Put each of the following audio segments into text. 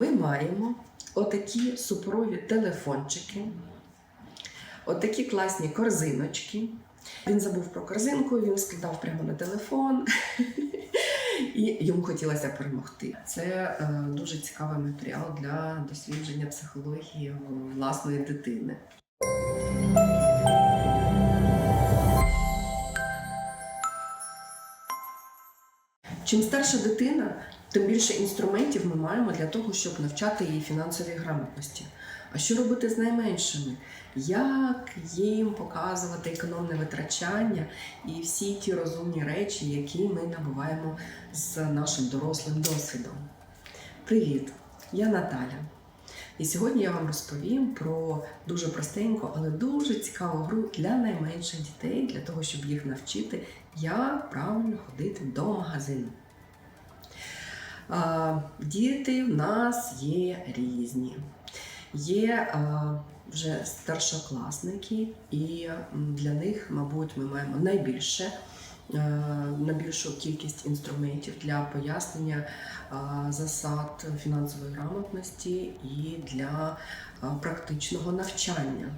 Ми маємо отакі супрові телефончики, отакі класні корзиночки. Він забув про корзинку, він складав прямо на телефон, і йому хотілося перемогти. Це е, дуже цікавий матеріал для дослідження психології власної дитини. Чим старша дитина, тим більше інструментів ми маємо для того, щоб навчати її фінансовій грамотності. А що робити з найменшими? Як їм показувати економне витрачання і всі ті розумні речі, які ми набуваємо з нашим дорослим досвідом? Привіт! Я Наталя. І сьогодні я вам розповім про дуже простеньку, але дуже цікаву гру для найменших дітей, для того, щоб їх навчити, як правильно ходити до магазину. Діти в нас є різні. Є вже старшокласники, і для них, мабуть, ми маємо найбільше. Найбільшу кількість інструментів для пояснення засад фінансової грамотності і для практичного навчання.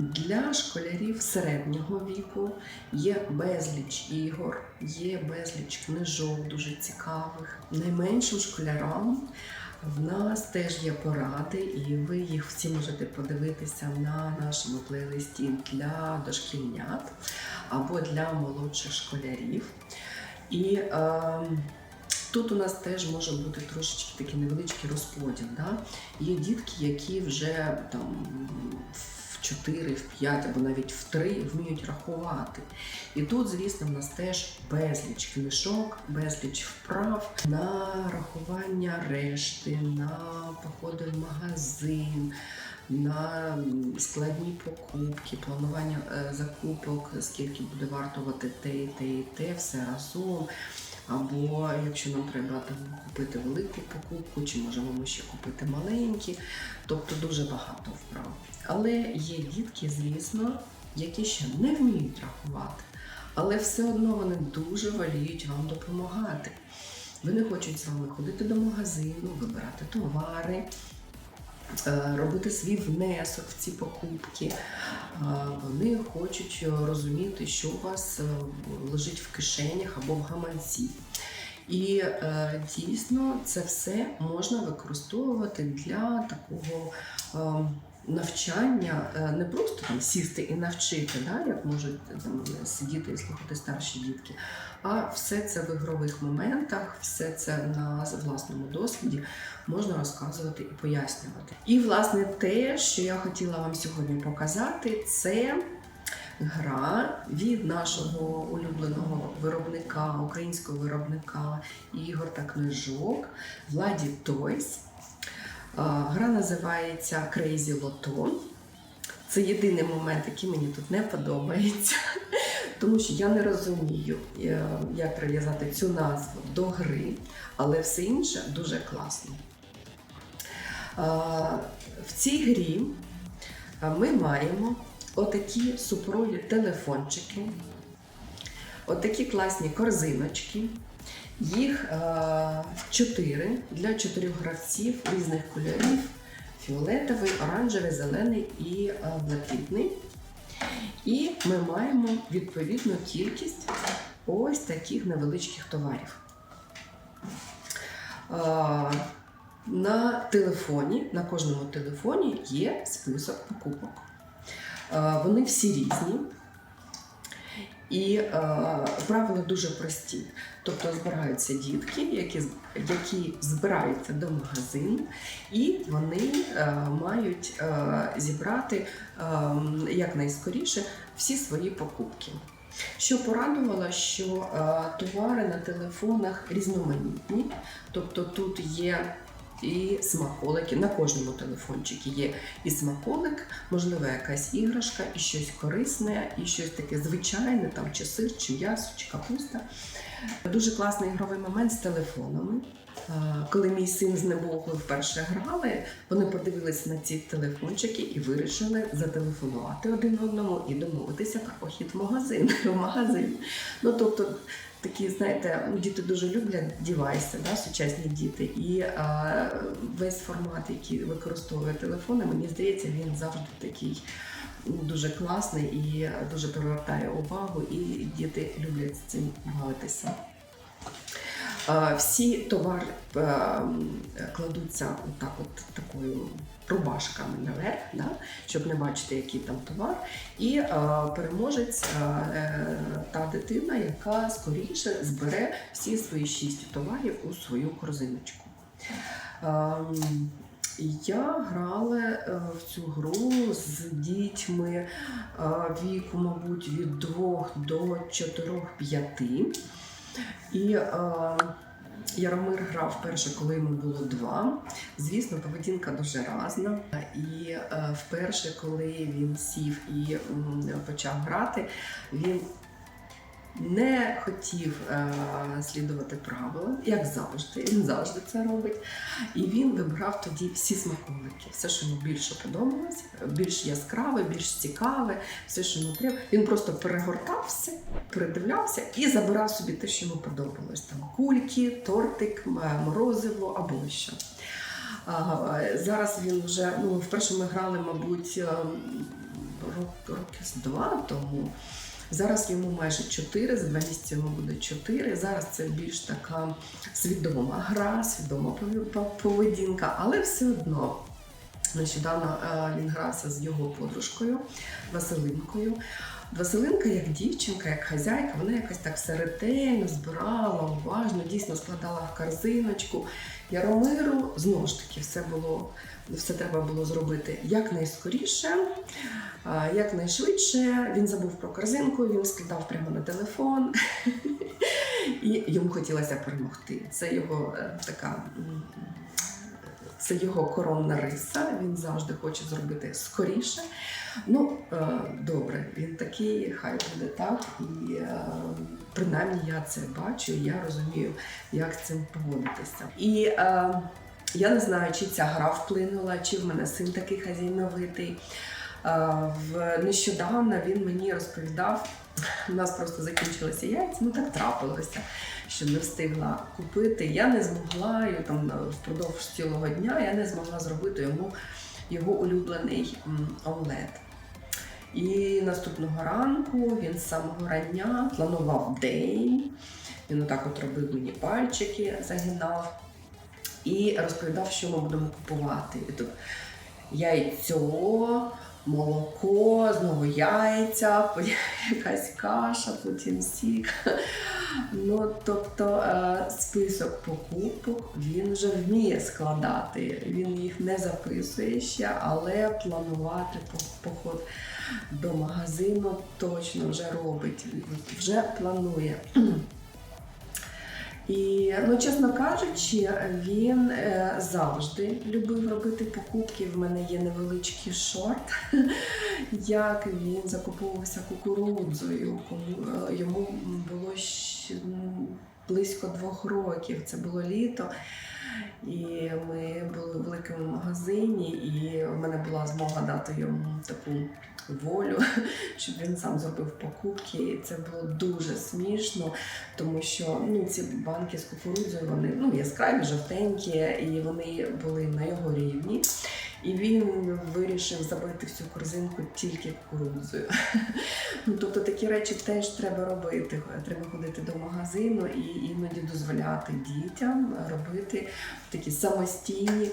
Для школярів середнього віку є безліч ігор, є безліч книжок дуже цікавих. Найменшим школярам в нас теж є поради, і ви їх всі можете подивитися на нашому плейлисті для дошкільнят або для молодших школярів. І е, тут у нас теж може бути трошечки такий невеличкий розподіл. Да? Є дітки, які вже там 4, в 5 або навіть в 3 вміють рахувати. І тут, звісно, в нас теж безліч книжок, безліч вправ на рахування решти, на походи в магазин, на складні покупки, планування е, закупок, скільки буде вартувати те, і те, і те, все разом. Або якщо нам треба там купити велику покупку, чи можемо ми ще купити маленькі, тобто дуже багато вправ. Але є дітки, звісно, які ще не вміють рахувати, але все одно вони дуже воліють вам допомагати. Вони хочуть з вами ходити до магазину, вибирати товари, робити свій внесок в ці покупки. Е, Вони хочуть розуміти, що у вас е, лежить в кишенях або в гаманці. І е, дійсно це все можна використовувати для такого е, навчання, е, не просто там сісти і навчити, да, як можуть там, сидіти і слухати старші дітки, а все це в ігрових моментах, все це на власному досвіді можна розказувати і пояснювати. І власне те, що я хотіла вам сьогодні показати, це гра від нашого улюбленого виробника, українського виробника ігор та книжок Владі Тойс. Гра називається Crazy Lotto. Це єдиний момент, який мені тут не подобається, тому що я не розумію, е, як прив'язати цю назву до гри, але все інше дуже класно. В цій грі ми маємо отакі супрові телефончики, отакі класні корзиночки. Їх е, чотири для чотирьох гравців різних кольорів: фіолетовий, оранжевий, зелений і е, блакитний. І ми маємо відповідну кількість ось таких невеличких товарів. Е, на телефоні, на кожному телефоні є список покупок. Вони всі різні. І е, правила дуже прості. Тобто збираються дітки, які, які збираються до магазину, і вони е, мають е, зібрати е, якнайскоріше всі свої покупки. Що порадувало, що е, товари на телефонах різноманітні, тобто тут є і смаколики. На кожному телефончику є і смаколик, можливо, якась іграшка, і щось корисне, і щось таке звичайне, там чи сир, чи м'ясо, чи капуста. Дуже класний ігровий момент з телефонами. Коли мій син з небогою вперше грали, вони подивилися на ці телефончики і вирішили зателефонувати один одному і домовитися про похід в магазин. В магазин. Ну тобто такі, знаєте, ну, діти дуже люблять дівайси, да, сучасні діти. І е, весь формат, який використовує телефони, мені здається, він завжди такий ну, дуже класний і дуже привертає увагу, і діти люблять з цим бавитися. Е, Всі товари е, кладуться отак от такою рубашками наверх, да, щоб не бачити, який там товар. І е, переможець та дитина, яка скоріше збере всі свої шість товарів у свою корзиночку. Ем, Я грала в цю гру з дітьми віку, мабуть, від 2 до 4-5. І е, Яромир грав вперше, коли йому було два. Звісно, поведінка дуже разна. І е, вперше, коли він сів і м, почав грати, він не хотів е, слідувати правилам, як завжди. Він завжди це робить. І він вибрав тоді всі смаколики. Все, що йому більше подобалось, більш яскраве, більш цікаве, все, що йому треба. Він просто перегортав все, передивлявся і забирав собі те, що йому подобалось. Там кульки, тортик, морозиво або що. Зараз він вже, ну, вперше ми грали, мабуть, ем, рок- років з два тому. Зараз йому майже 4, за два місяці йому буде 4. Зараз це більш така свідома гра, свідома пове- поведінка, але все одно. Нещодавно е, він грався з його подружкою Василинкою. Василинка, як дівчинка, як хазяйка, вона якось так все ретельно збирала, уважно, дійсно складала в корзиночку. Яромиру знову ж таки все було, все треба було зробити якнайскоріше, якнайшвидше. Він забув про корзинку, він складав прямо на телефон. І йому хотілося перемогти. Це його е, така. Це його коронна риса. Він завжди хоче зробити скоріше. Ну, е, добре, він такий, хай буде так. І е, принаймні я це бачу, я розумію, як з цим поводитися. І е, я не знаю, чи ця гра вплинула, чи в мене син такий хазяйновитий. Нещодавно він мені розповідав, у нас просто закінчилися яйця, ну так трапилося, що не встигла купити. Я не змогла там впродовж цілого дня я не змогла зробити йому його улюблений омлет. І наступного ранку він з самого рання планував день. Він отак от робив мені пальчики, загинав і розповідав, що ми будемо купувати. Яйцо, молоко, знову яйця, якась каша, потім сік. Ну, тобто е, список покупок він вже вміє складати. Він їх не записує ще, але планувати поход до магазину точно вже робить, вже планує. І, ну, чесно кажучи, він е, завжди любив робити покупки. В мене є невеличкий шорт, як він закуповувався кукурудзою. Кому- е, Йому було близько двох років. Це було літо. І ми були в великому магазині, і в мене була змога дати йому таку волю, щоб він сам зробив покупки. І це було дуже смішно, тому що ну, ці банки з кукурудзою вони ну, яскраві, жовтенькі, і вони були на його рівні. І він вирішив забити всю корзинку тільки кукурудзою. Ну, тобто такі речі теж треба робити. Треба ходити до магазину і іноді дозволяти дітям робити такі самостійні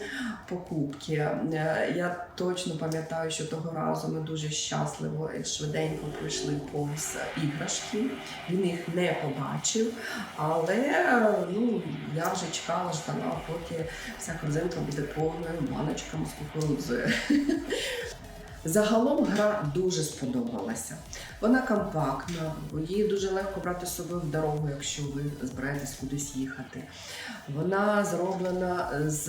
покупки. Е, Я точно пам'ятаю, що того разу ми дуже щасливо швиденько пройшли повз іграшки. Він їх не побачив, але ну, я вже чекала, ждала, поки вся корзинка буде повною баночками з кукурудзою. Загалом гра дуже сподобалася. Вона компактна, її дуже легко брати з собою в дорогу, якщо ви збираєтесь кудись їхати. Вона зроблена з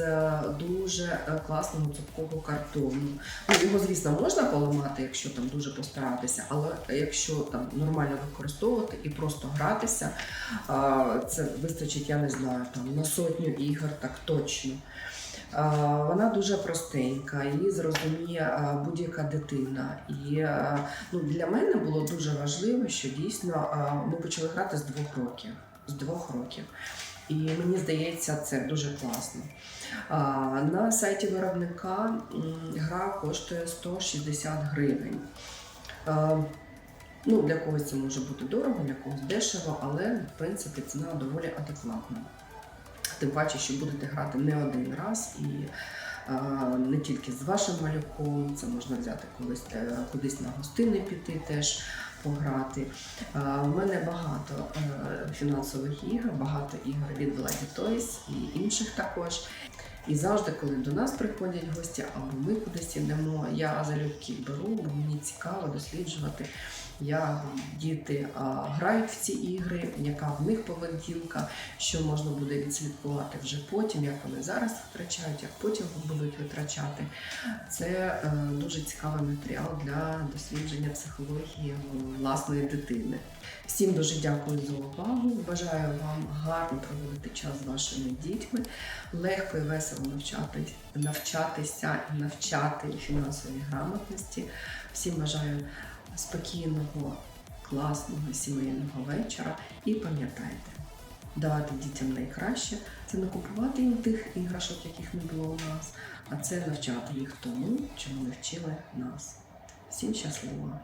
дуже е, класного цупкого картону. Ну, його, звісно, можна поламати, якщо там дуже постаратися, але якщо там нормально використовувати і просто гратися, це вистачить, я не знаю, там на сотню ігор, так точно. Вона дуже простенька, її зрозуміє будь-яка дитина. І ну, для мене було дуже важливо, що дійсно ми почали грати з двох років. З двох років. І мені здається, це дуже класно. На сайті виробника гра коштує 160 гривень. Ну, для когось це може бути дорого, для когось дешево, але в принципі ціна доволі адекватна. Тим паче, що будете грати не один раз і не тільки з вашим малюком, це можна взяти колись е, кудись на гостини піти теж пограти. У мене багато е, фінансових ігор, багато ігор від Bloody Toys і інших також. І завжди, коли до нас приходять гості, або ми кудись йдемо, я залюбки беру, бо мені цікаво досліджувати, як діти а, грають в ці ігри, яка в них поведінка, що можна буде відслідкувати вже потім, як вони зараз витрачають, як потім будуть витрачати. Це е, дуже цікавий матеріал для дослідження психології власної дитини. Всім дуже дякую за увагу. Бажаю вам гарно проводити час з вашими дітьми, легко і весело навчати, навчатися і навчати фінансовій грамотності. Всім бажаю спокійного, класного сімейного вечора і пам'ятайте, давати дітям найкраще це не купувати їм тих іграшок, яких не було у нас, а це навчати їх тому, чому не вчили нас. Всім щасливо!